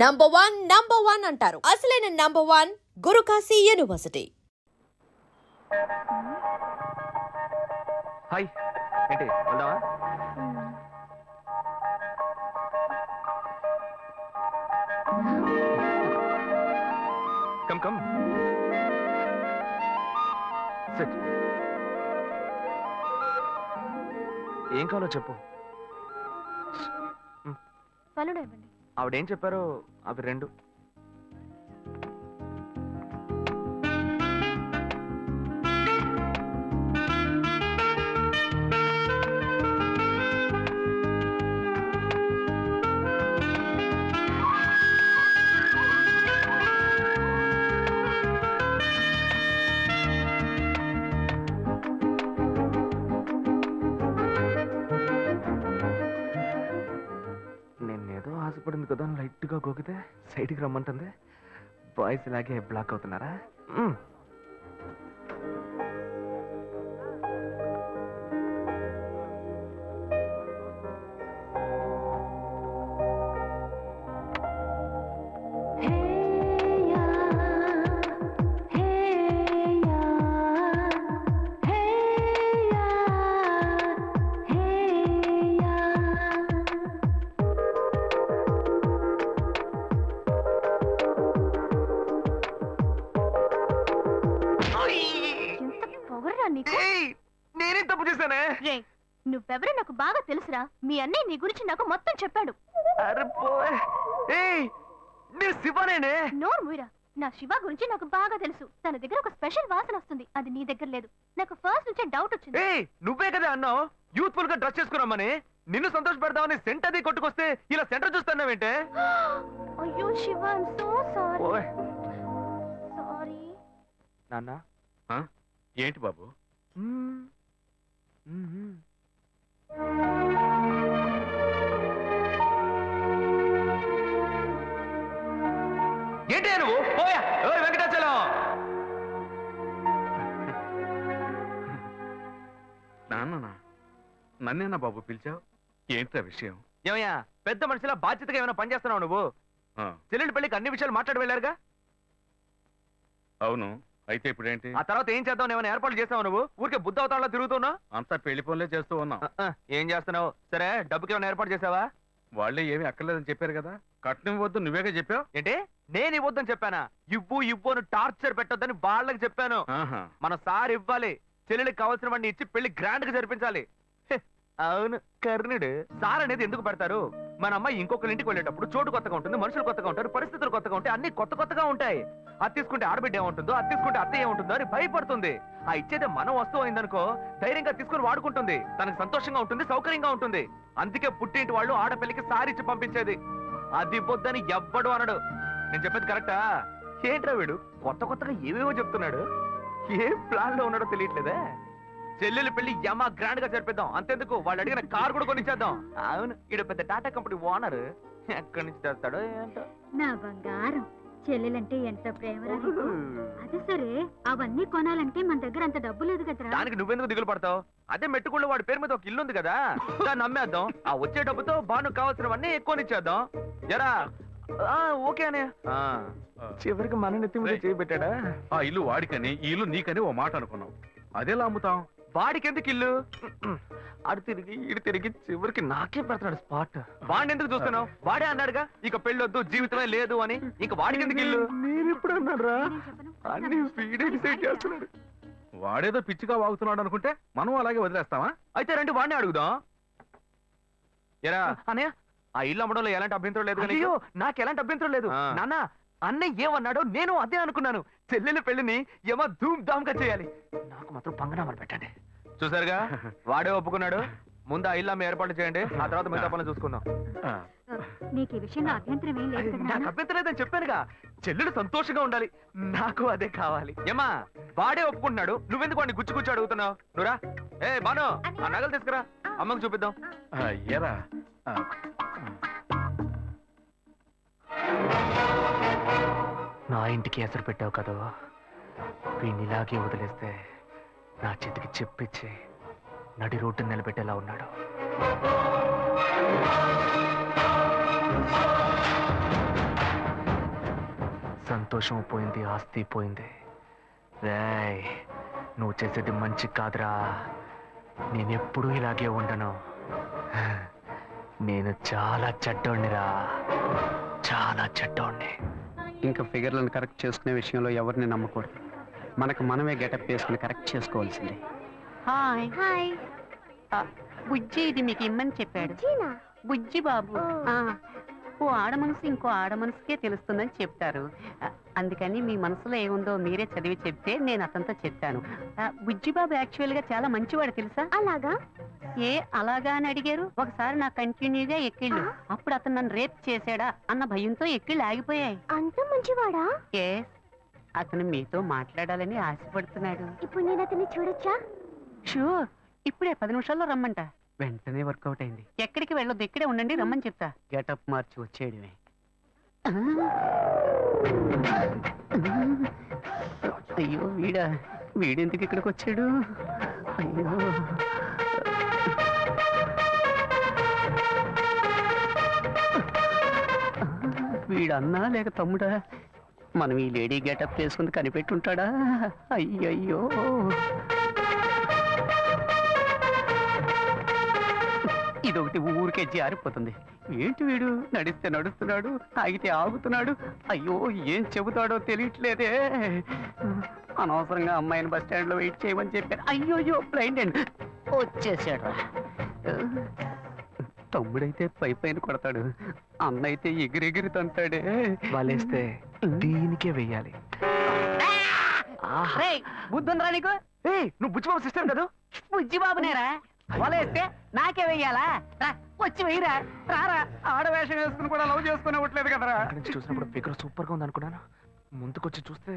Number one number one అంటారు. అసలైన number one Gurukashi university hi ఏంటి వెళ్దామా? కమ్ కమ్ సెట్ ఏం కావాలో చెప్పు. పనులు ఇవ్వండి. ఆవిడేం చెప్పారో అవి రెండు. గోకితే సైడ్కి రమ్మంటుంది. బాయ్స్ ఇలాగే బ్లాక్ అవుతున్నారా? తెలుసురా మీ అన్నయ్య నీ గురించి నాకు మొత్తం చెప్పాడు. శివనేనే? నోరు మూయరా నా శివ గురించి నాకు బాగా తెలుసు. తన దగ్గర ఒక స్పెషల్ వాసన వస్తుంది అది నీ దగ్గర లేదు. నాకు ఫస్ట్ నుంచే డౌట్ వచ్చింది. ఏయ్ నువ్వే కదా అన్నావు? యూత్ఫుల్గా డ్రెస్ చేసుకున్నామని నిన్ను సంతోష పెడదామని సెంట్ అది కొట్టుకొస్తే ఇలా సెంటర్ చూస్తున్నావేంటే అయ్యో శివ సో సారీ ఓయ్. సారీ నాన్న. ఏంటి బాబు? పోయా. ఓయ్ వెంకటాచలం? నాన్ననా నన్నేనా బాబు పిలిచావు? ఏంట్రా విషయం? ఏమయ్యా పెద్ద మనిషిలా బాధ్యతగా ఏమైనా పనిచేస్తున్నావు నువ్వు? ఆ, చెల్లెలి పెళ్ళికి అన్ని విషయాలు మాట్లాడి వెళ్ళారుగా? అవును అయితే ఇప్పుడేంటి? ఆ తర్వాత ఏం చేద్దాం ఏమైనా ఏర్పాట్లు చేస్తావు నువ్వు? ఊరికే బుద్ధ అవతారంలో తిరుగుతున్నావు అంతా పెళ్ళి పనులే చేస్తూ ఉన్నాం. ఆ, ఏం చేస్తున్నావు? సరే డబ్బుకి ఏమైనా ఏర్పాటు చేసావా? వాళ్ళే ఏమీ అక్కర్లేదని చెప్పారు కదా? కట్నం వద్దు నువ్వేగా చెప్పావు? ఏంటి? నేను ఇవ్వద్దని చెప్పానా? ఇవ్వు ఇవ్వు అని టార్చర్ పెట్టొద్దని వాళ్ళకి చెప్పాను. మన సార్ ఇవ్వాలి. చెల్లెలికి కావాల్సిన వాడిని ఇచ్చి పెళ్ళి గ్రాండ్గా జరిపించాలి. అవును కర్ణుడు. సార్ అనేది ఎందుకు పెడతారు? మన అమ్మాయి ఇంకొకరి ఇంటికి వెళ్ళేటప్పుడు చోటు కొత్తగా ఉంటుంది మనుషులు కొత్తగా ఉంటారు పరిస్థితులు కొత్తగా ఉంటాయి అన్ని కొత్త కొత్తగా ఉంటాయి. అది తీసుకుంటే ఆడబిడ్డ ఏముంటుందో అది తీసుకుంటే అత్త ఏముంటుందో అని భయపడుతుంది. ఆ ఇచ్చేదే మనం వస్తువు అయిందనుకో ధైర్యంగా తీసుకుని వాడుకుంటుంది. తనకు సంతోషంగా ఉంటుంది సౌకర్యంగా ఉంటుంది. అందుకే పుట్టింటి వాళ్ళు ఆడపిల్లకి సారిచ్చి పంపించేది. అది ఇవ్వొద్దని ఎవ్వడు అనడు. నేను చెప్పేది కరెక్టా? ఏంట్రా వీడు? కొత్త కొత్తగా ఏవేవో చెప్తున్నాడు. ఏ ప్లాన్లో ఉన్నాడో తెలియట్లేదే. చెల్లెలు పెళ్ళి యమా గ్రాండ్గా జరిపిద్దాం. అంతెందుకు? వాళ్ళు అడిగిన కార్ కూడా కొనిచ్చేద్దాం. అవును. ఈడ పెద్ద టాటా కంపెనీ ఓనర్. ఎక్కడి నుంచి తెస్తాడో ఏంటో? నా బంగారం. చెల్లెలంటే ఎంత ప్రేమరా నీకు? అది సరే అవన్నీ కొనాలంటే మన దగ్గర అంత డబ్బు లేదు కదరా? దానికి నువ్వెందుకు దిగులు పడతావు? అదే మెట్టుకుళ్ళు వాడి పేరు మీద ఒక ఇల్లు ఉంది కదా. దాన్ని అమ్మేద్దాం ఆ వచ్చే డబ్బుతో బాను కావాల్సినవన్నీ ఎక్కువనిచ్చేద్దాం ఆ, ఓకే అనే ఆ, చివరికి మన నెత్తి మీద చేయి పెట్టాడా ఆ ఇల్లు వాడికని ఈ ఇల్లు నీకని ఓ మాట అనుకున్నాం. అదెలా అమ్ముతాం? వాడికి ఎందుకు ఇల్లు? అడు తిరిగి ఇడు తిరిగి చివరికి నాకే పెడతాడు స్పాట్. వాడిని ఎందుకు చూస్తున్నావు? వాడే అన్నాడుగా ఇక పెళ్ళొద్దు జీవితమే లేదు అని. ఇక వాడికి ఎందుకు ఇల్లు? నేను ఇప్పుడు అన్నారా అన్ని వీడే డిసైడ్ చేస్తున్నాడు? వాడేదో పిచ్చిగా వాగుతున్నాడు అనుకుంటే మనం అలాగే వదిలేస్తావా అయితే రండి వాడిని అడుగుదాం. ఎరా. అన్నయ్య ఆ ఇల్లు అమ్మడంలో ఎలాంటి అభ్యంతరం లేదు అయ్యో నాకు? ఎలాంటి అభ్యంతరం లేదు. నాన్న అన్నయ్య ఏమన్నాడో నేను అదే అనుకున్నాను. చెల్లెల పెళ్ళిని ఏమో ధూమ్ ధామ్గా చేయాలి. నాకు మాత్రం పంగనామని పెట్టండి. చూసారుగా? వాడే ఒప్పుకున్నాడు. ముందు ఆ ఇల్లు అమ్మ ఏర్పాటు చేయండి. ఆ తర్వాత మిగతా పనులు చూసుకుందాం. నీకు ఈ విషయంలో అభ్యంతరం ఏం లేదు కదా నాకు నాన్న? అభ్యంతరం లేదని చెప్పానుగా. చెల్లెలు సంతోషంగా ఉండాలి. నాకు అదే కావాలి. ఏమా వాడే ఒప్పుకుంటున్నాడు. నువ్వెందుకు వాడిని గుచ్చి గుచ్చి అడుగుతున్నావు? నువ్వురా. ఏ బాను ఆ నగలు తీసుకురా. అమ్మకు చూపిద్దాం. ఆ, ఏరా. ఆ, నా ఇంటికి ఎసరు పెట్టావు కదా? వీడిని ఇలాగే వదిలేస్తే నా చేతికి చెప్పిచ్చి నడి రోడ్డు నిలబెట్టేలా ఉన్నాడు. సంతోషం పోయింది ఆస్తి పోయింది. రేయ్ నువ్వు చేసేది మంచి కాదురా. నేనెప్పుడూ ఇలాగే ఉండను. నేను చాలా చెడ్డోణ్ణిరా. చాలా చెడ్డోణ్ణి. ఇంకా ఫిగర్లను కరెక్ట్ చేసుకునే విషయంలో ఎవరిని నమ్మకూడదు. మనకు మనమే గెటప్ వేసుకుని కరెక్ట్ చేసుకోవాల్సిందే. హాయ్. హాయ్. బుజ్జి ఇది మీకు ఇమ్మని చెప్పాడు. చీనా బుజ్జి బాబు. ఓ. ఆ, ఓ ఆడ మనసు ఇంకో ఆడ మనసుకే తెలుస్తుందని చెప్తారు. ఆ, అందుకని మీ మనసులో ఏముందో మీరే చదివి చెప్తే నేను అతనితో చెప్పాను. ఆ, బుజ్జి బాబు యాక్చువల్గా చాలా మంచివాడు తెలుసా? అలాగా? ఏ అలాగా అని అడిగారు? ఒకసారి నా కంటిన్యూగా ఎక్కిళ్ళు. అప్పుడు అతను నన్ను రేప్ చేశాడా అన్న భయంతో ఎక్కిళ్ళు ఆగిపోయాయి. అంత మంచివాడా? ఏ అతను మీతో మాట్లాడాలని ఆశపడుతున్నాడు. ఇప్పుడు నేను అతన్ని చూడొచ్చా? షూర్ ఇప్పుడే పది నిమిషాల్లో రమ్మంట. వెంటనే వర్కౌట్ అయింది. ఎక్కడికి వెళ్ళొద్దు ఇక్కడే ఉండండి రమ్మని చెప్తా. గెటప్ మార్చి వచ్చేయడమే. అయ్యో వీడా వీడెందుకు ఇక్కడికి వచ్చాడు? అయ్యో. వీడన్నా లేక తమ్ముడా? మనం ఈ లేడీ గెటప్ చేసుకుని కనిపెట్టుంటాడా? అయ్యయ్యో. ఇదొకటి ఊరికే జారిపోతుంది. ఏంటి వీడు? నడిస్తే నడుస్తున్నాడు ఆగితే ఆగుతున్నాడు. అయ్యో ఏం చెబుతాడో తెలియట్లేదే. అనవసరంగా అమ్మాయిని బస్ స్టాండ్లో వెయిట్ చేయమని చెప్పాను. అయ్యోయ్యో బ్లైండ్ అండ్. వచ్చేసాడు తమ్ముడైతే పై పైన కొడతాడు. అన్న అయితే ఎగిరెగిరి తంతాడే. వాళ్ళేస్తే దీనికే వెయ్యాలి. బుద్ధుందిరా నీకు? ఏయ్, నువ్వు బుచ్చిబాబు సిస్టర్ కదా? బుజ్జి బాబునేరా వలేస్తే నాకే వెయ్యాలా? రా, వచ్చి వెయ్యరా. రారా. ఆడవేషం వేసుకుని కూడా లవ్ చేసుకుని ఇవ్వట్లేదు కదరా. నుంచి చూసినప్పుడు ఫిగర్ సూపర్గా ఉంది అనుకున్నాను ముందుకొచ్చి చూస్తే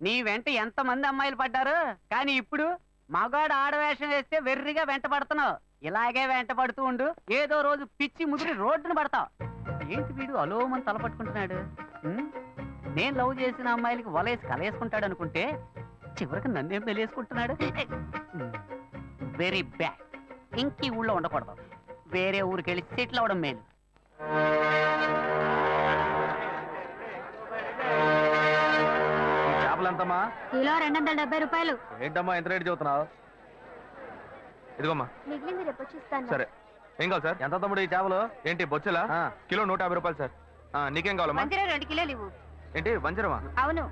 నీ వెంట ఎంత మంది అమ్మాయిలు పడ్డారు? కానీ ఇప్పుడు మగాడు ఆడవేషం వేస్తే వెర్రిగా వెంట పడుతున్నావు. ఇలాగే వెంట పడుతూ ఉండు. ఏదో రోజు పిచ్చి ముదిరి రోడ్డున పడతావు. ఏంటి వీడు అలోమని తల పట్టుకుంటున్నాడు? నేను లవ్ చేసిన అమ్మాయిలకి వలేసి కలేసుకుంటాడు అనుకుంటే చివరికి నన్నేం తెలియసుకుంటున్నాడు? Very bad. ఇంక ఊళ్ళో ఉండకూడదు. వేరే ఊరికి వెళ్ళి సెటిల్ అవ్వడం మేలు. ఎంతమ్మా? కిలో రెండు వందల డెబ్బై రూపాయలు. ఏంటమ్మా ఎంత రేటు చెబుతున్నావు? ఇదిగోమ్మా. మిగిలింది రేపు సరే. ఏం కావాలి సార్? ఎంత తమ్ముడు ఈ చేపలు? ఏంటి బొచ్చెలా? కిలో నూట యాభై రూపాయలు సార్. ఆ, నీకేం కావాలమ్మా? రెండు కిలోలు ఇవ్వు. ఏంటి వంజరమా? అవును.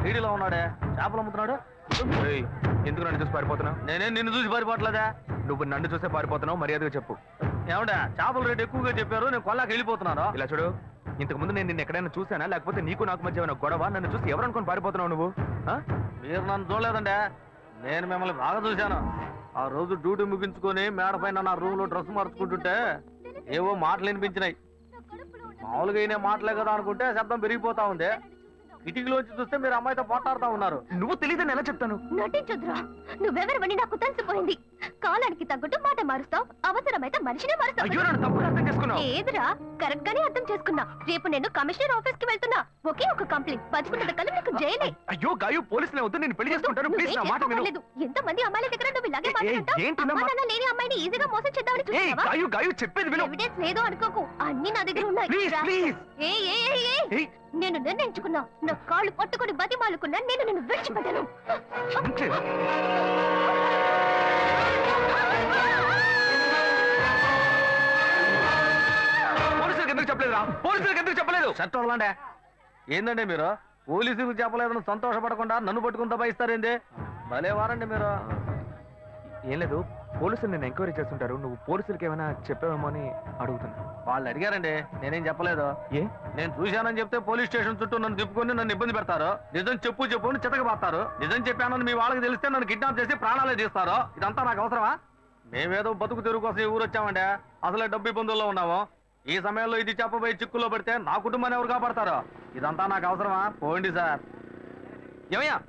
క్రీడలో ఉన్నాడే. చేపలు అమ్ముతున్నాడు? ఏయ్, ఎందుకు నన్ను చూసి పారిపోతున్నావు? నేనే నిన్ను చూసి పారిపోవట్లేదా? నువ్వు నన్ను చూసే పారిపోతున్నావు మర్యాదగా చెప్పు. ఏమంటా చేపల రేటు ఎక్కువగా చెప్పారు నేను కొల్లాకి వెళ్ళిపోతున్నాను. ఇలా చూడు ఇంతకు ముందు నేను నిన్ను ఎక్కడైనా చూసానా లేకపోతే నీకు నాకు మధ్య ఏమైనా గొడవ? నన్ను చూసి ఎవరు అనుకొని పారిపోతున్నావు నువ్వు? మీరు నన్ను చూడలేదండే. నేను మిమ్మల్ని బాగా చూశాను. ఆ రోజు డ్యూటీ ముగించుకొని మేడ పైన నా రూమ్లో డ్రెస్ మార్చుకుంటుంటే ఏవో మాటలు వినిపించినాయి. మామూలుగా అయినా మాటలే కదా అనుకుంటే శబ్దం పెరిగిపోతా ఉంది. కిటికీలోంచి చూస్తే మీరు అమ్మాయితో పోట్లాడుతా ఉన్నారు. నువ్వు తెలియదని ఎలా చెప్తాను? నటించొద్దురా. నువ్వెవరు? నాకు తెలిసిపోయింది. కాలానికి తగ్గట్టు మాట మారుస్తావు అవసరమైతే మనిషినే మారుస్తావు. ఏదిరా కరెక్ట్ గానే అర్థం చేసుకున్నా. రేపు నేను కమిషనర్ ఆఫీస్కి వెళ్తున్నా. ఒకే ఒక కంప్లైంట్ పదకొండు కల్లా నీకు జైలే. అయ్యో గాయు పోలీసులే వద్దు నేను పెళ్ళి చేసుకుంటాను. ప్లీజ్ నా మాట విను. ఎంత మంది అమ్మాయిల దగ్గర నువ్వు ఇలాగే మాట్లాడతావు అమ్మా లేని అమ్మాయిని ఈజీగా మోసం చేద్దామని ఏయ్ చూస్తావా గాయు గాయు చెప్పేది విను. ఎవిడెన్స్ లేదు అనుకోకు. అన్ని నా దగ్గర ఉన్నాయి. ప్లీజ్. ప్లీజ్ ఏ ఏ ఏ, ఏ. ఏయ్ నేను నిర్ణయించుకున్నా. నా కాళ్ళు పట్టుకుని బతిమాలుకున్నా. నేను నిన్ను విడిచిపెట్టను. పోలీసులకు ఎందుకు చెప్పలేదురా పోలీసులకు ఎందుకు చెప్పలేదు? షర్ట్ వదలండి ఏందండి మీరు? పోలీసులకు చెప్పలేదని సంతోషపడకుండా నన్ను పట్టుకుని దబాయిస్తారేంది భలే వారండి మీరు. ఏం లేదు పోలీసులు నేను ఎంక్వైరీ చేస్తుంటారు. నువ్వు పోలీసులకి ఏమైనా చెప్పావేమో అని అడుగుతున్నా. వాళ్ళు అడిగారండి. నేనేం చెప్పలేదు. ఏ? నేను చూశానని చెప్తే పోలీస్ స్టేషన్ చుట్టూ నన్ను తిప్పుకొని నన్ను ఇబ్బంది పెడతారు. నిజం చెప్పు చెప్పు అని చితకబాస్తారు నిజం చెప్పానని మీ వాళ్ళకి తెలిస్తే నన్ను కిడ్నాప్ చేసి ప్రాణాలే తీస్తారు. ఇదంతా నాకు అవసరమా? మేమేదో బతుకు తెరుగు కోసం ఈ ఊరు వచ్చామండి. అసలే డబ్బు ఇబ్బందుల్లో ఉన్నాము. ఈ సమయంలో ఇది చెప్పబోయి చిక్కుల్లో పడితే నా కుటుంబాన్ని ఎవరు కాపాడతారు? ఇదంతా నాకు అవసరమా? పోండి సార్. ఏమయ్యా?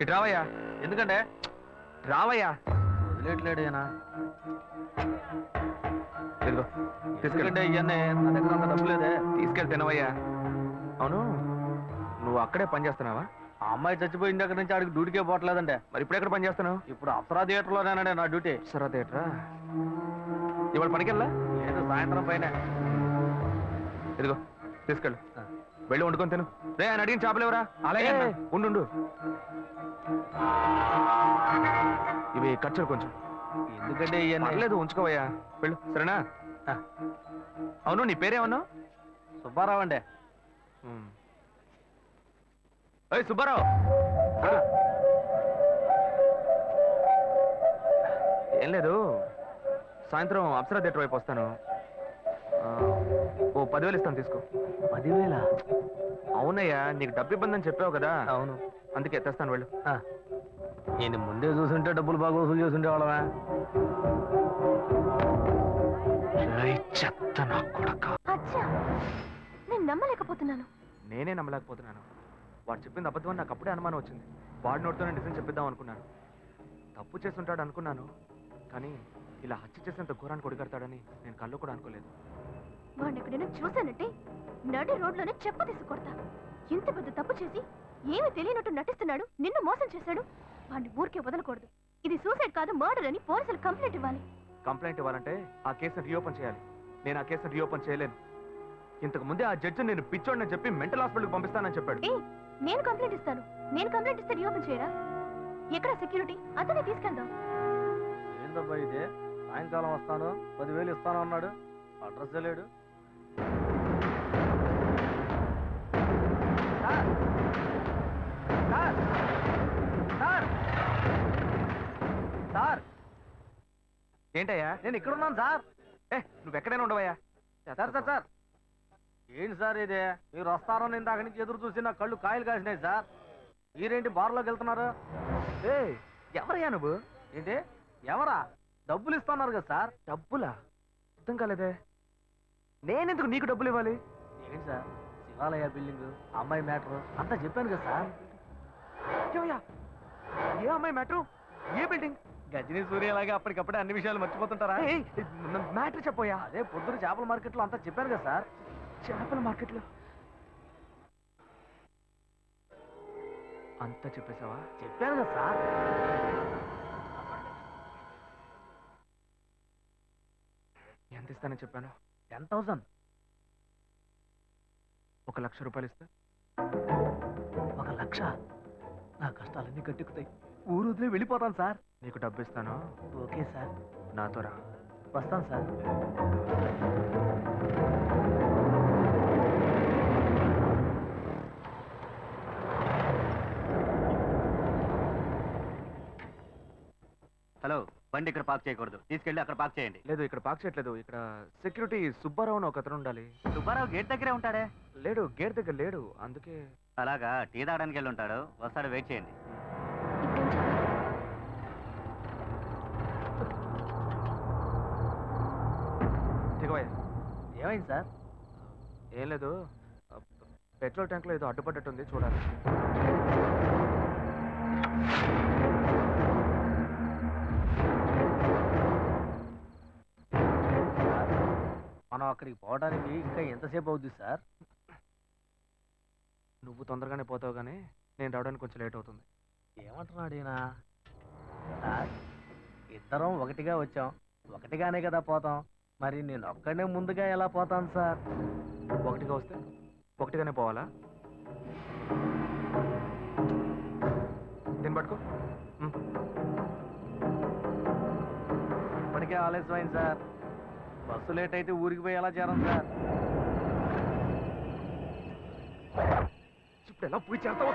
ఇటు రావయ్యా. ఎందుకంటే? రావయ్యా. వదిలేట్లేడు ఈయన ఇదిగో తీసుకెళ్ళండి ఇవన్నీ నా దగ్గర అంత డబ్బు లేదే తీసుకెళ్ళి తినవయ్యా అవును నువ్వు అక్కడే పని చేస్తున్నావా? ఆ అమ్మాయి చచ్చిపోయిన దగ్గర నుంచి ఆడికి డ్యూటీకే పోవట్లేదంటే. మరి ఇప్పుడు ఎక్కడ పని చేస్తున్నావు? ఇప్పుడు అప్సరా థియేటర్లోనేనండి నా డ్యూటీ సరే థియేటరా? ఇవాళ పనికెళ్ళా? లేదు సాయంత్రం పైన. ఇదిగో తీసుకెళ్ళు. వెళ్ళి వండుకొని తిను. రే ఆయన అడిగిన చేపలు ఎవరా? అలాగే ఉండు. ఇవి ఖర్చులు కొంచెం. ఎందుకంటే పర్లేదు ఉంచుకోవయ్యా. వెళ్ళు. సరేనా. అవును నీ పేరేమన్నావు సుబ్బారావు అండి. ఏయ్ సుబ్బారావు. ఏం లేదు. సాయంత్రం అప్సరా థియేటర్ వైపు వస్తాను. ఆ, ఓ పదివేలు ఇస్తాను తీసుకో. పదివేల? అవునయ్యా నీకు డబ్బు ఇబ్బంది అని చెప్పావు కదా. అవును. అందుకే తెస్తాను వెళ్ళు. నేను ముందే చూసుంటే డబ్బులు బాగా వసూలు చేస్తుంటే వాళ్ళమే చెత్త నా కొడక. అచ్చా నేను నమ్మలేకపోతున్నాను. నేనే నమ్మలేకపోతున్నాను. వాడు చెప్పింది అబద్ధం అని నాకు అప్పుడే అనుమానం వచ్చింది. వాడి నోటితోనే నిజం చెప్పిద్దాం అనుకున్నాను. తప్పు చేస్తుంటాడు అనుకున్నాను కానీ ఇలా హత్య చేసేంత ఘోరాన్ని కొడిగడతాడని నేను కళ్ళు కూడా అనుకోలేదు. వాడిని ఎక్కడైనా చూశానంటే నడి రోడ్లోనే చెప్ప తీసి కొడతా. ఇంత పెద్ద తప్పు చేసి ఏమీ తెలియనట్టు నటిస్తున్నాడు నిన్ను మోసం చేశాడు. వాడిని ఊరికే వదలకూడదు. ఇది సూసైడ్ కాదు మర్డర్ అని పోలీసులు కంప్లైంట్ ఇవ్వాలి. కంప్లైంట్ ఇవ్వాలంటే ఆ కేసును రీఓపెన్ చేయాలి. నేను ఆ కేసును రీఓపెన్ చేయలేను. ఇంతకు ముందే ఆ జడ్జి నేను పిచ్చోడని చెప్పి మెంటల్ హాస్పిటల్కి పంపిస్తానని చెప్పాడు. ఏ నేను కంప్లైంట్ ఇస్తాను. నేను కంప్లైంట్ ఇస్తే రీఓపెన్ చేయరా? ఎక్కడ సెక్యూరిటీ? అతనే తీసుకెళ్దాం. ఏందబ్బా ఇది? సాయంకాలం వస్తాను పదివేలు ఇస్తాను అన్నాడు. అడ్రస్ లేడు ఏంటయ్యా? నేను ఇక్కడ ఉన్నాను సార్. ఏ నువ్వు ఎక్కడైనా ఉండవయ్యా? Sir sir sir. ఏంటి సార్ ఇది? మీరు వస్తారని ఇందాక నుంచి ఎదురు చూసి నా కళ్ళు కాయలు కాసినాయి సార్. మీరేంటి బార్లోకి వెళ్తున్నారు? ఏ ఎవరయ్యా నువ్వు? ఏంటి? ఎవరా? డబ్బులు ఇస్తున్నారు కదా సార్. డబ్బులా? అర్థం కాలేదే. నేనెందుకు నీకు డబ్బులు ఇవ్వాలి? ఏంటి సార్? శివాలయ బిల్డింగ్ అమ్మాయి మ్యాటర్ అంతా చెప్పాను కదా సార్? ఏ అమ్మాయి మ్యాటర్? ఏ బిల్డింగ్? గజనీ సూర్యలాగా అప్పటికప్పుడే అన్ని విషయాలు మర్చిపోతుంటారా? మ్యాటర్ చెప్పోయా అదే పొద్దున చేపల మార్కెట్లో అంతా చెప్పాను కదా సార్. చేపల మార్కెట్లో? అంతా చెప్పేశావా? చెప్పాను కదా సార్. ఎంత ఇస్తానని చెప్పాను? Ten thousand. ఒక లక్ష రూపాయలు ఇస్తా? ఒక లక్ష? నా కష్టాలన్నీ కట్టుకుతాయి ఊరు వదిలి వెళ్ళిపోతాను సార్. నీకు డబ్బు ఇస్తాను. Okay sir. నాతో రా. వస్తాను సార్. హలో బండి ఇక్కడ పార్క్ చేయకూడదు. తీసుకెళ్ళి అక్కడ పార్క్ చేయండి. లేదు ఇక్కడ పార్క్ చేయట్లేదు. ఇక్కడ సెక్యూరిటీ సుబ్బారావు అని ఒక అతను ఉండాలి. సుబ్బారావు గేట్ దగ్గరే ఉంటాడే? లేడు గేట్ దగ్గర లేడు. అందుకే అలాగా టీ తాగడానికి వెళ్ళి ఉంటాడు. వస్తాడు వెయిట్ చేయండి ఇప్పుడేం చేయాలి? దిగవయ్యా ఏమైంది సార్? ఏం లేదు. పెట్రోల్ ట్యాంక్లో ఏదో అడ్డుపడ్డట్టుంది చూడాలి. మనం అక్కడికి పోవడానికి ఇంకా ఎంతసేపు అవుద్ది సార్? నువ్వు తొందరగానే పోతావు కానీ నేను రావడానికి కొంచెం లేట్ అవుతుంది. ఏమంటున్నాడు ఈయన? ఇద్దరం ఒకటిగా వచ్చాం. ఒకటిగానే కదా పోతాం. మరి నేను ఒక్కడే ముందుగా ఎలా పోతాను సార్? ఒకటిగా వస్తే? ఒకటిగానే పోవాలా? దీన్ని పట్టుకో. ఇప్పటికే ఆలస్యమైంది సార్. బస్సు లేట్ అయితే ఊరికి పోయి ఎలా చేరం సార్? ఇప్పుడు ఎలా పోయి చేస్తావో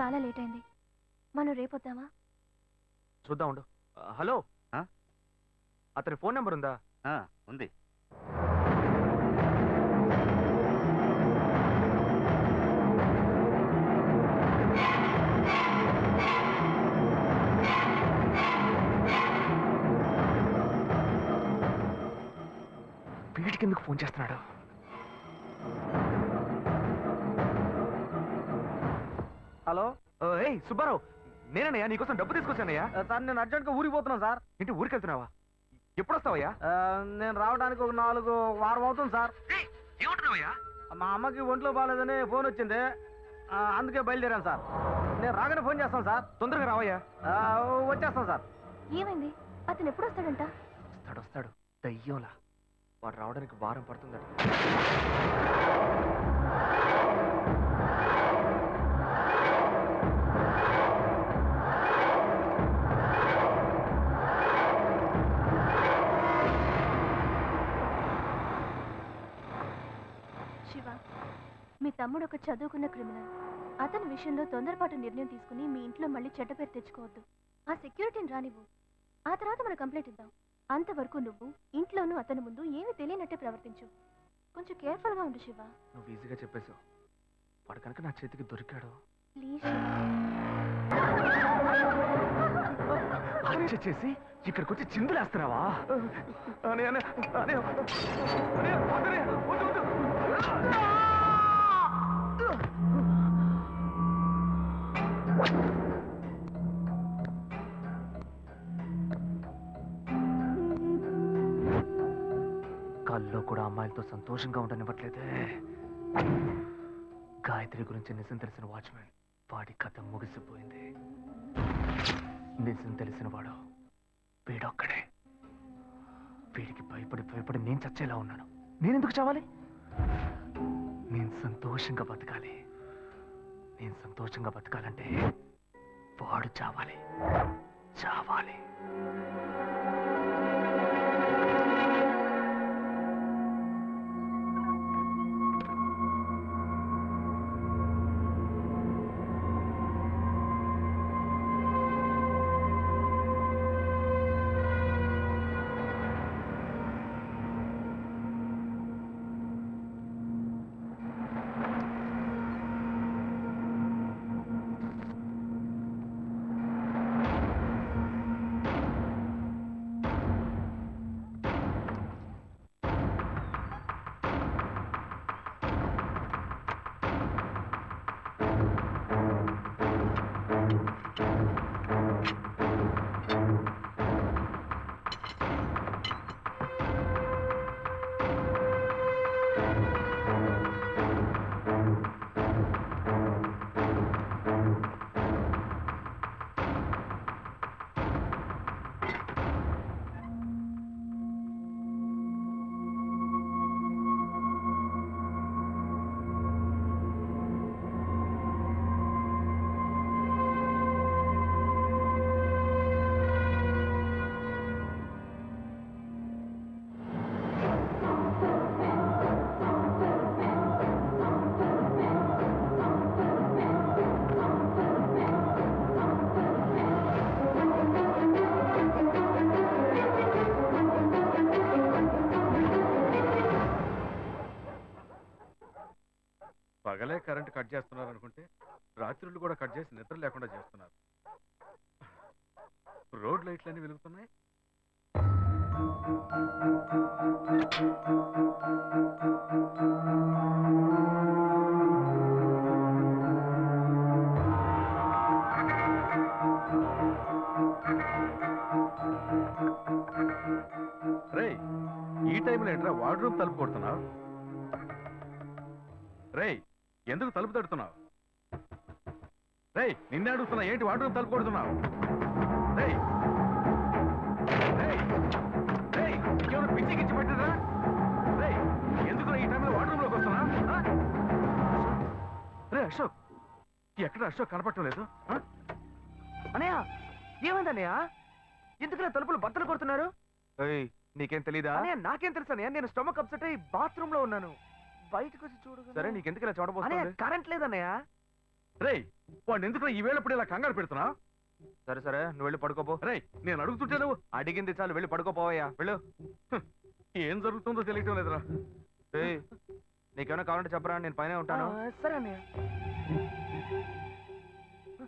చాలా లేట్ అయింది. మనం రేపొద్దామా చూద్దాం ఉండు. హలో. ఆ? అతని ఫోన్ నెంబర్ ఉందా? ఆ, ఉంది. వీడికి ఎందుకు ఫోన్ చేస్తున్నాడు? హలో? ఏయ్ సుబ్బారావు నేనయ్యా నీకోసం డబ్బు తీసుకొచ్చానయ్యా సార్ నేను అర్జెంట్గా ఊరికి పోతున్నాను సార్. ఇంటి ఊరికి వెళ్తున్నావా ఎప్పుడు వస్తావయ్యా నేను రావడానికి ఒక నాలుగు వారం అవుతుంది సార్. ఏమంటున్నావయ్యా? మా అమ్మకి ఒంట్లో బాగాలేదని ఫోన్ వచ్చింది. అందుకే బయలుదేరాను సార్. నేను రాగానే ఫోన్ చేస్తాను సార్. తొందరగా రావయ్యా. ఆ, వచ్చేస్తాను సార్. ఏమైంది? అతను ఎప్పుడు వస్తాడంట? వస్తాడు వస్తాడు. దయ్యంలా. వాడు రావడానికి వారం పడుతుందట. తమ్ముడు ఒక చదువుకున్న క్రిమినల్. అతని విషయంలో తొందరపాటు నిర్ణయం తీసుకుని మీ ఇంట్లో మళ్ళీ చెడ్డ పేరు తెచ్చుకోవద్దు. ఆ సెక్యూరిటీని రానివ్వు ఆ తర్వాత మనం కంప్లైంట్ ఇద్దాం. అంతవరకు నువ్వు ఇంట్లోనూ అతని ముందు ఏమీ తెలియనట్టే ప్రవర్తించు. కొంచెం కేర్ఫుల్గా ఉండు శివ. నువ్వు ఈజీగా చెప్పేశావు. వాడు కనుక నా చేతికి దొరికాడు? ప్లీజ్ హత్య చేసి ఇక్కడికి వచ్చి చిందులేస్తున్నావా? అనే అనే అనే అనే వద్దనే, వద్దు వద్దు. కల్లో కూడా అమ్మాయిలతో సంతోషంగా ఉండనివ్వట్లేదే. గాయత్రి గురించి నిజం తెలిసిన వాచ్మెన్ వాడి కథ ముగిసిపోయింది. నిజం తెలిసిన వాడు వీడొక్కడే. వీడికి భయపడి భయపడి నేను చచ్చేలా ఉన్నాను. నేను ఎందుకు చావాలి? నేను సంతోషంగా బతకాలి. నేను సంతోషంగా బతకాలంటే వాడు చావాలి. చావాలి. కరెంట్ కట్ చేస్తున్నారు అనుకుంటే రాత్రులు కూడా కట్ చేసి నిద్ర లేకుండా చేస్తున్నారు. రోడ్ లైట్లన్నీ వెలుగుతున్నాయి. రేయ్ ఈ టైంలో ఏంట్రా వార్డ్రూమ్ తలుపు కొడుతున్నావు? రేయ్ ఎందుకు తలుపు తడుతున్నావు? రేయ్ నిన్నే అడుగుతున్నా ఏంటి వార్డ్రూమ్ తలుపు కొడుతున్నావు? రేయ్ రేయ్ రేయ్ ఇంకేమైనా పిచ్చి గిచ్చి పెట్టిరా రేయ్ ఎందుకు ఈ టైంలో లోకి వస్తున్నా? రే అశోక్ ఎక్కడ అశోక్ కనపడటం లేదు? ఆ? అనయ్య ఏమైందన్నయ్య ఎందుకు నా తలుపులు బద్దలు కొడుతున్నారు? నీకేం తెలీదా? నాకేం తెలుసు నేను స్టమక్ అప్సెట్ అయ్యి బాత్రూమ్లో ఉన్నాను. బయటకు వచ్చి చూడు సరే నీకెందుకు ఇలా చూడబోతుంది కరెంట్ లేదన్నయ్య. రేయ్ వాడిని ఎందుకు ఈ వేళప్పుడు ఇలా కంగారు పెడుతున్నావు సరే సరే నువ్వు వెళ్ళి పడుకోపో. రేయ్ నేను అడుగుతుంటే నువ్వు అడిగింది చాలు వెళ్ళి పడుకోపోవయ్యా. వెళ్ళు. ఏం జరుగుతుందో తెలియటం లేదురా. ఏయ్ నీకేమైనా కావాలంటే చెప్పరా నేను పైన ఉంటాను. సరే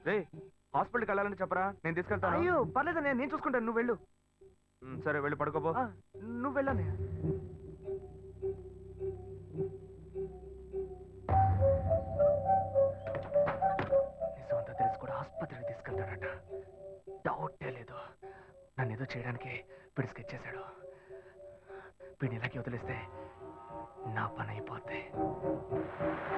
రే హాస్పిటల్కి వెళ్ళాలని చెప్పరా నేను తీసుకెళ్తాను. అయ్యో పర్లేదన్నయ్య నేను చూసుకుంటాను నువ్వు వెళ్ళు. సరే వెళ్ళి పడుకోపో. నువ్వు వెళ్ళన్నయ్య. చేసుకుంటాడట డౌటే లేదు. నన్ను ఏదో చేయడానికి వీడు స్కెచ్ చేశాడు. వీడిని ఇలాగే వదిలేస్తే నా పని అయిపోతే